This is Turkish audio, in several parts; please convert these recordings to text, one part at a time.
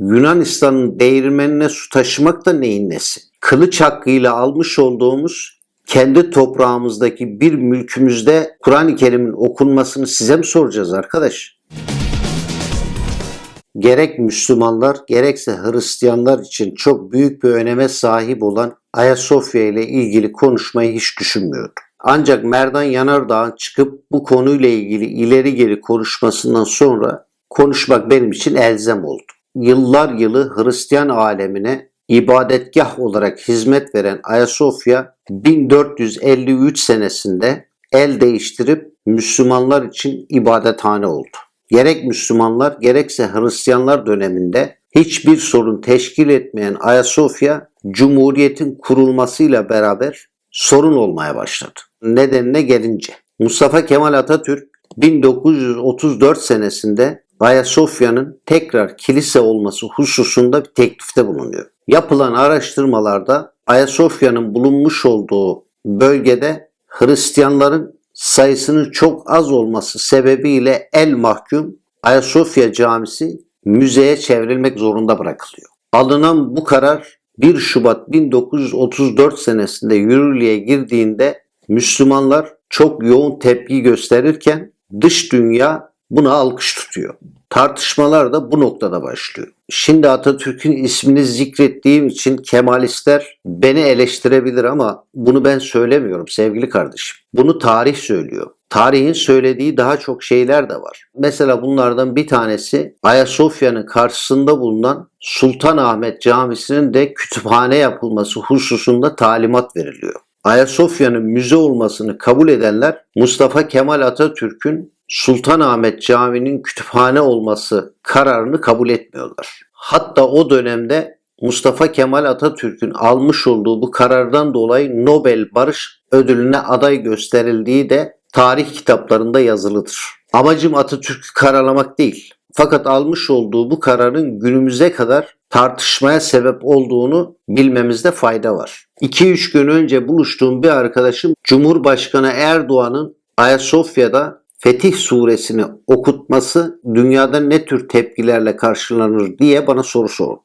Yunanistan'ın değirmenine su taşımak da neyin nesi? Kılıç hakkıyla almış olduğumuz kendi toprağımızdaki bir mülkümüzde Kur'an-ı Kerim'in okunmasını size mi soracağız arkadaş? Gerek Müslümanlar gerekse Hristiyanlar için çok büyük bir öneme sahip olan Ayasofya ile ilgili konuşmayı hiç düşünmüyordum. Ancak Merdan Yanardağ'ın çıkıp bu konuyla ilgili ileri geri konuşmasından sonra konuşmak benim için elzem oldu. Yıllar yılı Hristiyan alemine ibadetgah olarak hizmet veren Ayasofya 1453 senesinde el değiştirip Müslümanlar için ibadethane oldu. Gerek Müslümanlar gerekse Hristiyanlar döneminde hiçbir sorun teşkil etmeyen Ayasofya Cumhuriyet'in kurulmasıyla beraber sorun olmaya başladı. Nedenine gelince Mustafa Kemal Atatürk 1934 senesinde Ayasofya'nın tekrar kilise olması hususunda bir teklifte bulunuyor. Yapılan araştırmalarda Ayasofya'nın bulunmuş olduğu bölgede Hristiyanların sayısının çok az olması sebebiyle el mahkum Ayasofya Camisi müzeye çevrilmek zorunda bırakılıyor. Alınan bu karar 1 Şubat 1934 senesinde yürürlüğe girdiğinde Müslümanlar çok yoğun tepki gösterirken dış dünya buna alkış tutuyor. Tartışmalar da bu noktada başlıyor. Şimdi Atatürk'ün ismini zikrettiğim için Kemalistler beni eleştirebilir ama bunu ben söylemiyorum sevgili kardeşim. Bunu tarih söylüyor. Tarihin söylediği daha çok şeyler de var. Mesela bunlardan bir tanesi Ayasofya'nın karşısında bulunan Sultanahmet Camisi'nin de kütüphane yapılması hususunda talimat veriliyor. Ayasofya'nın müze olmasını kabul edenler Mustafa Kemal Atatürk'ün Sultanahmet Camii'nin kütüphane olması kararını kabul etmiyorlar. Hatta o dönemde Mustafa Kemal Atatürk'ün almış olduğu bu karardan dolayı Nobel Barış Ödülüne aday gösterildiği de tarih kitaplarında yazılıdır. Amacım Atatürk'ü karalamak değil. Fakat almış olduğu bu kararın günümüze kadar tartışmaya sebep olduğunu bilmemizde fayda var. 2-3 gün önce buluştuğum bir arkadaşım Cumhurbaşkanı Erdoğan'ın Ayasofya'da Fetih suresini okutması dünyada ne tür tepkilerle karşılanır diye bana soru sordu.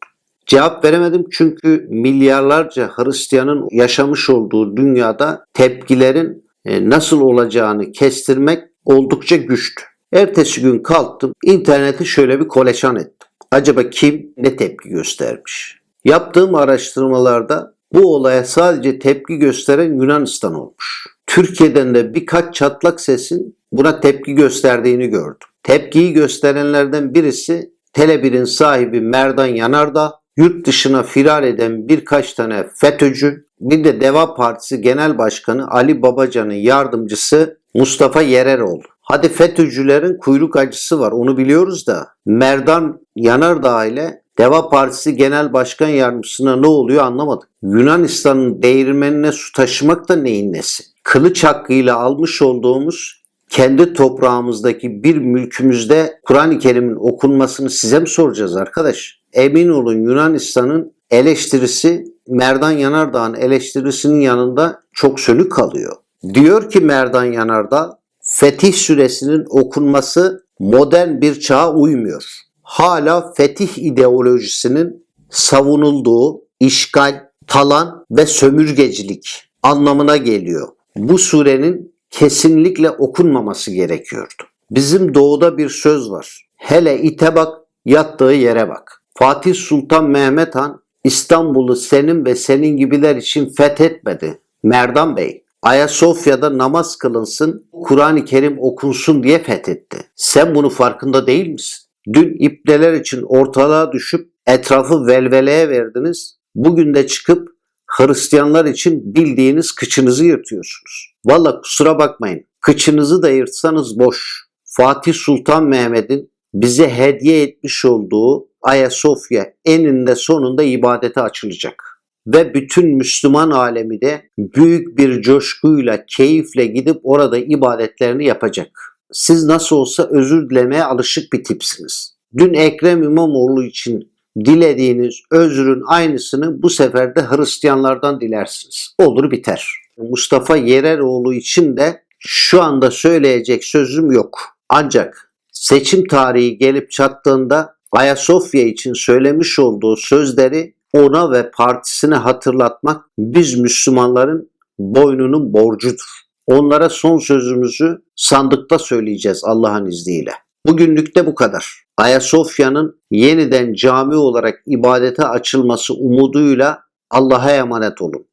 Cevap veremedim çünkü milyarlarca Hristiyanın yaşamış olduğu dünyada tepkilerin e, nasıl olacağını kestirmek oldukça güçtü. Ertesi gün kalktım, interneti şöyle bir koleçan ettim. Acaba kim ne tepki göstermiş? Yaptığım araştırmalarda bu olaya sadece tepki gösteren Yunanistan olmuş. Türkiye'den de birkaç çatlak sesin buna tepki gösterdiğini gördüm. Tepkiyi gösterenlerden birisi Tele1'in sahibi Merdan Yanardağ, yurt dışına firar eden birkaç tane FETÖ'cü, bir de Deva Partisi Genel Başkanı Ali Babacan'ın yardımcısı Mustafa Yereroğlu. Hadi FETÖ'cülerin kuyruk acısı var onu biliyoruz da Merdan Yanardağ ile Deva Partisi Genel Başkan Yardımcısına ne oluyor anlamadık. Yunanistan'ın değirmenine su taşımak da neyin nesi? Kılıç hakkıyla almış olduğumuz kendi toprağımızdaki bir mülkümüzde Kur'an-ı Kerim'in okunmasını size mi soracağız arkadaş? Emin olun Yunanistan'ın eleştirisi Merdan Yanardağ'ın eleştirisinin yanında çok sönük kalıyor. Diyor ki Merdan Yanardağ, Fetih suresinin okunması modern bir çağa uymuyor. Hala fetih ideolojisinin savunulduğu işgal, talan ve sömürgecilik anlamına geliyor. Bu surenin kesinlikle okunmaması gerekiyordu. Bizim doğuda bir söz var. Hele ite bak, yattığı yere bak. Fatih Sultan Mehmet Han İstanbul'u senin ve senin gibiler için fethetmedi. Merdan Bey, Ayasofya'da namaz kılınsın, Kur'an-ı Kerim okunsun diye fethetti. Sen bunu farkında değil misin? Dün ipneler için ortalığa düşüp etrafı velveleye verdiniz. Bugün de çıkıp Hristiyanlar için bildiğiniz kıçınızı yırtıyorsunuz. Valla kusura bakmayın. Kıçınızı da yırtsanız boş. Fatih Sultan Mehmet'in bize hediye etmiş olduğu Ayasofya eninde sonunda ibadete açılacak. Ve bütün Müslüman alemi de büyük bir coşkuyla, keyifle gidip orada ibadetlerini yapacak. Siz nasıl olsa özür dilemeye alışık bir tipsiniz. Dün Ekrem İmamoğlu için dilediğiniz özrün aynısını bu sefer de Hristiyanlardan dilersiniz. Olur biter. Mustafa Yereroğlu için de şu anda söyleyecek sözüm yok. Ancak seçim tarihi gelip çattığında Ayasofya için söylemiş olduğu sözleri ona ve partisine hatırlatmak biz Müslümanların boynunun borcudur. Onlara son sözümüzü sandıkta söyleyeceğiz Allah'ın izniyle. Bugünlük de bu kadar. Ayasofya'nın yeniden cami olarak ibadete açılması umuduyla Allah'a emanet olun.